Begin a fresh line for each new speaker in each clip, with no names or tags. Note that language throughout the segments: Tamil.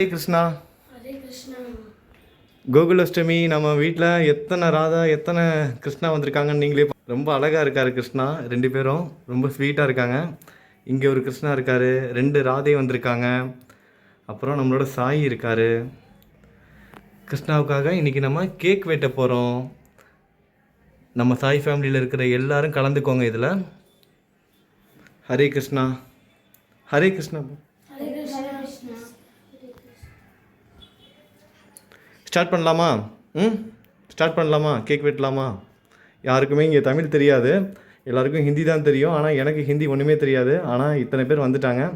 ஹரே கிருஷ்ணா. கோகுலாஷ்டமி நம்ம வீட்டில் எத்தனை ராதா எத்தனை கிருஷ்ணா வந்திருக்காங்கன்னு நீங்களே ரொம்ப அழகாக இருக்கார் கிருஷ்ணா ரெண்டு பேரும். ரொம்ப ஸ்வீட்டாக இருக்காங்க. இங்கே ஒரு கிருஷ்ணா இருக்கார் ரெண்டு ராதே வந்திருக்காங்க. அப்புறம் நம்மளோட சாய் இருக்கார். கிருஷ்ணாவுக்காக இன்றைக்கி நம்ம கேக் வெட்ட போகிறோம் நம்ம சாய் ஃபேமிலியில் இருக்கிற எல்லாரும் கலந்துக்கோங்க இதில். ஹரே கிருஷ்ணா. ஹரே கிருஷ்ணா
கிருஷ்ணா
ஸ்டார்ட் பண்ணலாமா? ம்? ஸ்டார்ட் பண்ணலாமா? கேக் வெட்டலாமா? யாருக்குமே இங்கே தமிழ் தெரியாது. எல்லாருக்கும் ஹிந்தி தான் தெரியும். ஆனால் எனக்கு ஹிந்தி ஒன்றுமே தெரியாது. ஆனால் இத்தனை பேர் வந்துட்டாங்க.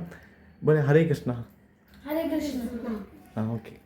பட் ஹரே கிருஷ்ணா.
ஹரே கிருஷ்ணா.
ஆ ஓகே.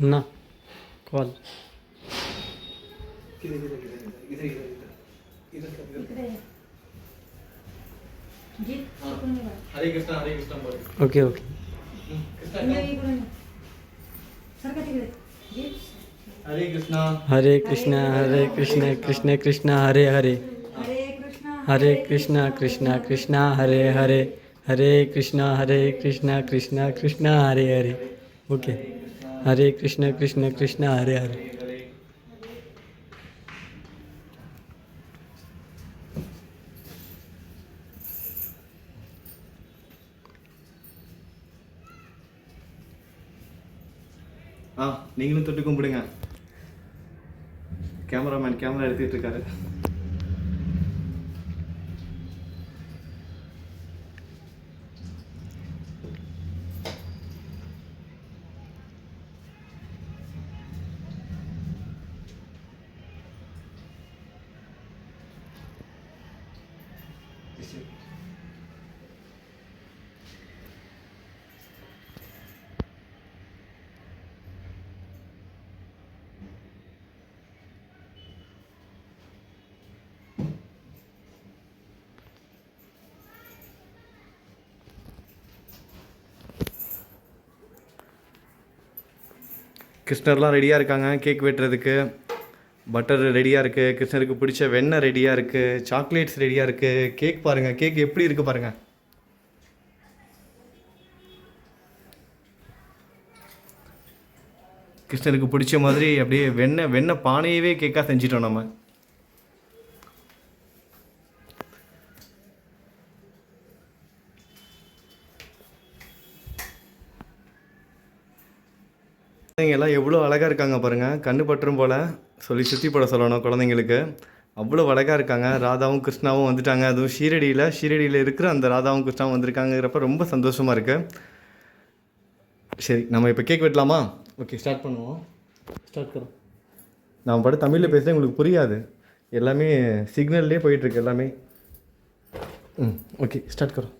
ना। कॉल।
हरे कृष्ण हरे कृष्ण बोल।
Okay okay.
हम्म, हरे कृष्ण
हरे कृष्ण हरे कृष्ण कृष्ण कृष्ण। हरे हरे हरे कृष्ण कृष्ण कृष्ण हरे हरे, हरे, हरे, हरे, कृष्णा। कृष्णा कृष्णा हरे हरे। हरे कृष्णा हरे कृष्णा कृष्णा कृष्णा हरे हरे ओके हरे कृष्णा कृष्णा कृष्णा हरे हरे
ஆ நீங்களும் தொட்டு கும்பிடுங்க கேமராமேன் கேமரா எடுத்துட்டு இருக்காரு கிருஷ்ணர்லாம் ரெடியாக இருக்காங்க கேக் வெட்டுறதுக்கு. பட்டர் ரெடியாக இருக்குது கிருஷ்ணருக்கு பிடிச்ச வெண்ணெய் ரெடியாக இருக்குது சாக்லேட்ஸ் ரெடியாக இருக்குது கேக் பாருங்கள் கேக் எப்படி இருக்குது பாருங்கள் கிருஷ்ணருக்கு பிடிச்ச மாதிரி அப்படியே வெண்ணெய் வெண்ணெய் பானையவே கேக்காக செஞ்சிட்டோம் நம்ம. பசங்க எல்லாம் எவ்வளோ அழகாக இருக்காங்க பாருங்கள் கண்ணு பற்றும் போல் சொல்லி சுற்றி போட சொல்லணும் குழந்தைங்களுக்கு. அவ்வளோ அழகாக இருக்காங்க. ராதாவும் கிருஷ்ணாவும் வந்துட்டாங்க. அதுவும் ஷீரடியில் ஷீரடியில் இருக்கிற அந்த ராதாவும் கிருஷ்ணாவும் வந்திருக்காங்கிறப்ப ரொம்ப சந்தோஷமாக இருக்குது சரி நம்ம இப்போ கேக் வெட்டலாமா? ஓகே ஸ்டார்ட் பண்ணுவோம். ஸ்டார்ட் பண்ணுவோம் நான் பட தமிழில் பேசுகிறேன் உங்களுக்கு புரியாது. எல்லாமே சிக்னல்லே போயிட்டுருக்கு எல்லாமே. ம்
ஓகே ஸ்டார்ட்
கரோம்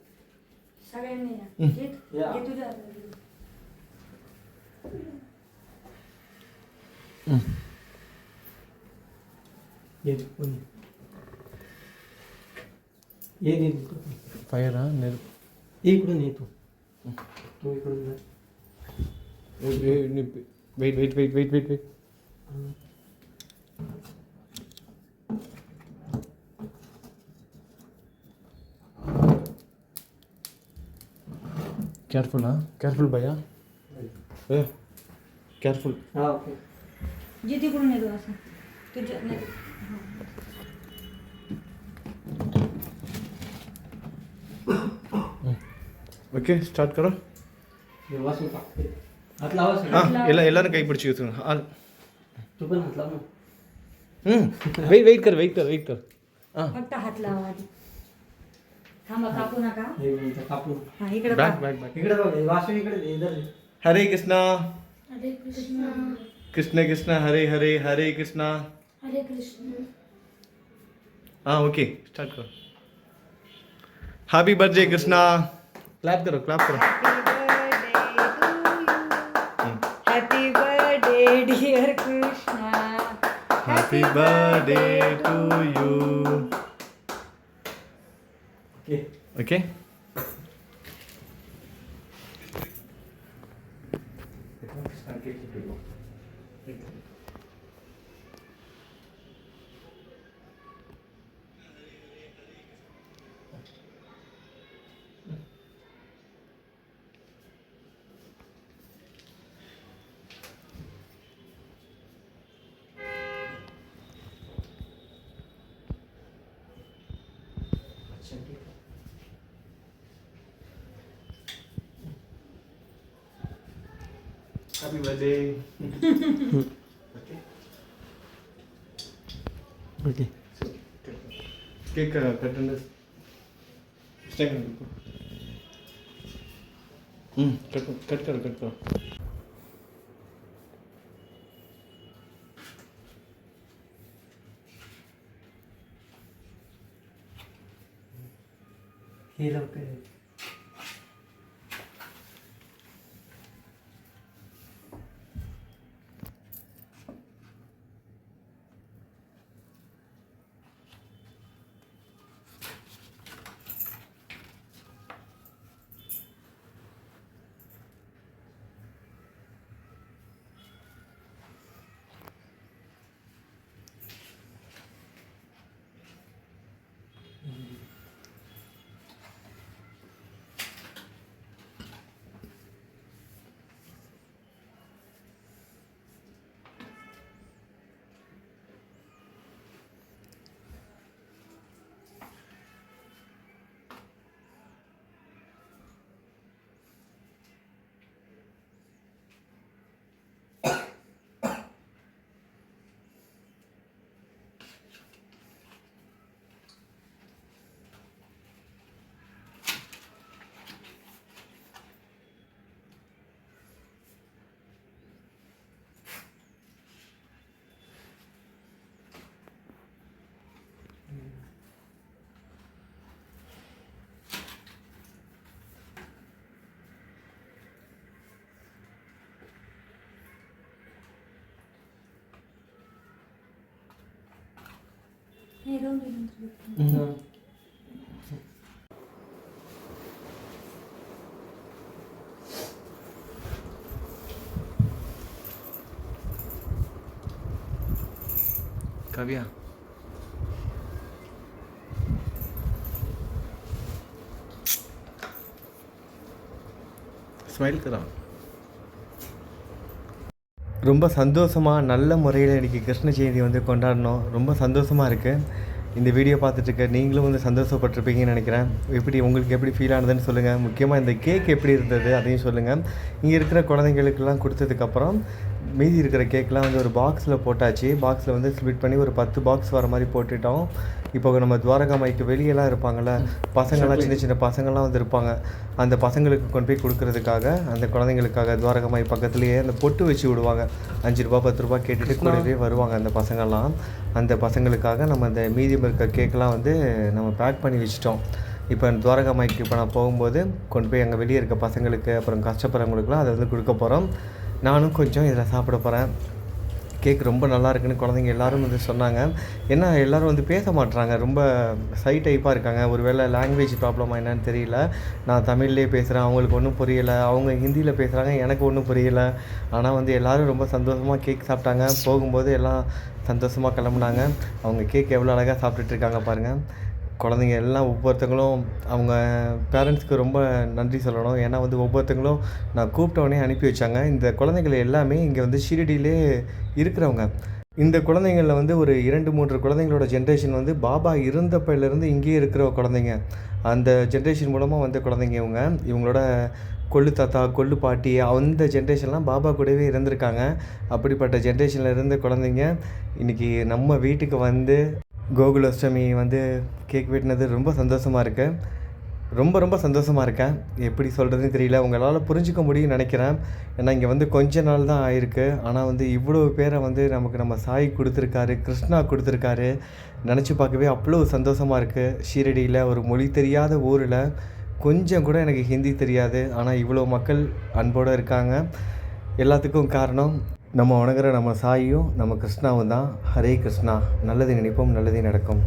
ம்.
ఏది ఫైరా నెరుపు ఈ కూడా నీతో ఇక్కడ
wait wait wait wait wait wait careful huh careful bhaiya yeah careful
ah, okay
जिथे करून येतो असं तुझ्या
ఓకే స్టార్ట్ కరో
అట్లా ఎలా ఎలా కై పిడిచి వెయిట్ हरे कृष्णा।
हरे कृष्णा।
ஹரே கிருஷ்ணா
कृष्ण कृष्ण हरे हरे हरे कृष्णा
ஹரே கிருஷ்ணா
हाँ ओके स्टार्ट करो हैप्पी बर्थडे कृष्णा क्लैप करो क्लैप करो
happy birthday birthday, Christian people.
Happy birthday. okay.
Okay.
So, cake uh,
pretenders.
Stay on. Hmm. Cut, cut, cut, cut, cut.
ये लोग não
Smile it around. ரொம்ப சந்தோஷமாக நல்ல முறையில் இன்றைக்கி கிருஷ்ண ஜெயந்தி வந்து கொண்டாடினோம் ரொம்ப சந்தோஷமாக இருக்குது இந்த வீடியோ பார்த்துட்டு இருக்க நீங்களும் வந்து சந்தோஷப்பட்டிருப்பீங்கன்னு நினைக்கிறேன். எப்படி உங்களுக்கு எப்படி ஃபீல் ஆனதுன்னு சொல்லுங்கள் முக்கியமாக இந்த கேக் எப்படி இருந்தது அதையும் சொல்லுங்கள் இங்கே இருக்கிற குழந்தைங்களுக்கெல்லாம் கொடுத்ததுக்கப்புறம் மீதி இருக்கிற கேக்லாம் வந்து ஒரு பாக்ஸில் போட்டாச்சு. பாக்ஸில் வந்து ஸ்பிட் பண்ணி ஒரு பத்து பாக்ஸ் வர மாதிரி போட்டுட்டோம். இப்போ நம்ம துவாரகா மைக்கு வெளியெல்லாம் இருப்பாங்கள்ல பசங்கள்லாம் சின்ன சின்ன பசங்கள்லாம் வந்து இருப்பாங்க அந்த பசங்களுக்கு கொண்டு போய் கொடுக்கறதுக்காக அந்த குழந்தைங்களுக்காக துவாரகா மை பக்கத்துலேயே அந்த பொட்டு வச்சு விடுவாங்க. அஞ்சு ரூபா பத்து ரூபா கேட்டுட்டு கூடவே வருவாங்க அந்த பசங்கள்லாம். அந்த பசங்களுக்காக நம்ம அந்த மீதியம் இருக்க கேக்கெலாம் வந்து நம்ம பேக் பண்ணி வச்சிட்டோம். இப்போ துவாரகா மைக்கு இப்போ நான் போகும்போது கொண்டு போய் அங்கே வெளியே இருக்க பசங்களுக்கு அப்புறம் கஷ்டப்படுறவங்களுக்குலாம் அதை வந்து கொடுக்க போகிறோம் நானும் கொஞ்சம் இதில் சாப்பிட போகிறேன் கேக் ரொம்ப நல்லா இருக்குன்னு குழந்தைங்க எல்லாரும் வந்து சொன்னாங்க. ஏன்னா எல்லாரும் வந்து பேச மாட்றாங்க. ரொம்ப சை டைப்பாக இருக்காங்க. ஒருவேளை லாங்குவேஜ் ப்ராப்ளமாக என்னன்னு தெரியல. நான் தமிழ்லேயே பேசுகிறேன் அவங்களுக்கு ஒன்றும் புரியலை. அவங்க ஹிந்தியில் பேசுகிறாங்க எனக்கு ஒன்றும் புரியலை. ஆனால் வந்து எல்லோரும் ரொம்ப சந்தோஷமாக கேக் சாப்பிட்டாங்க. போகும்போது எல்லாம் சந்தோஷமாக கிளம்புனாங்க. அவங்க கேக் எவ்வளோ அழகாக சாப்பிட்டுட்டு இருக்காங்க பாருங்கள் குழந்தைங்க எல்லாம் ஒவ்வொருத்தங்களும் அவங்க பேரண்ட்ஸ்க்கு ரொம்ப நன்றி சொல்லணும். ஏன்னா வந்து ஒவ்வொருத்தங்களும் நான் கூப்பிட்டவனே அனுப்பி வச்சாங்க. இந்த குழந்தைகள் எல்லாமே இங்கே வந்து ஷீரடியிலே இருக்கிறவங்க. இந்த குழந்தைங்களில் வந்து ஒரு இரண்டு மூன்று குழந்தைங்களோட ஜென்ரேஷன் வந்து பாபா இருந்தப்பையிலேருந்து இங்கேயே இருக்கிற குழந்தைங்க. அந்த ஜென்ரேஷன் மூலமாக வந்த குழந்தைங்க இவங்க. இவங்களோட கொள்ளு தாத்தா கொள்ளு பாட்டி அந்த ஜென்ரேஷன்லாம் பாபா கூடவே இருந்திருக்காங்க. அப்படிப்பட்ட ஜென்ரேஷனில் இருந்த குழந்தைங்க இன்றைக்கி நம்ம வீட்டுக்கு வந்து கோகுலாஷ்டமி வந்து கேக் வெட்டினது ரொம்ப சந்தோஷமாக இருக்குது ரொம்ப ரொம்ப சந்தோஷமாக இருக்கேன். எப்படி சொல்கிறதுன்னு தெரியல. உங்களால் புரிஞ்சிக்க முடியும்னு நினைக்கிறேன். ஏன்னா இங்கே வந்து கொஞ்ச நாள் தான் ஆயிருக்கு. ஆனால் வந்து இவ்வளோ பேரை வந்து நமக்கு நம்ம சாய் கொடுத்துருக்காரு கிருஷ்ணா கொடுத்துருக்காரு. நினச்சி பார்க்கவே அவ்வளோ சந்தோஷமாக இருக்குது ஷீரடியில் ஒரு மொழி தெரியாத ஊரில் கொஞ்சம் கூட எனக்கு ஹிந்தி தெரியாது. ஆனால் இவ்வளோ மக்கள் அன்போடு இருக்காங்க. எல்லாத்துக்கும் காரணம் நம்ம வணங்குற நம்ம சாயும் நம்ம கிருஷ்ணாவும் தான் ஹரே கிருஷ்ணா. நல்லது நினைப்போம் நல்லதே நடக்கும்.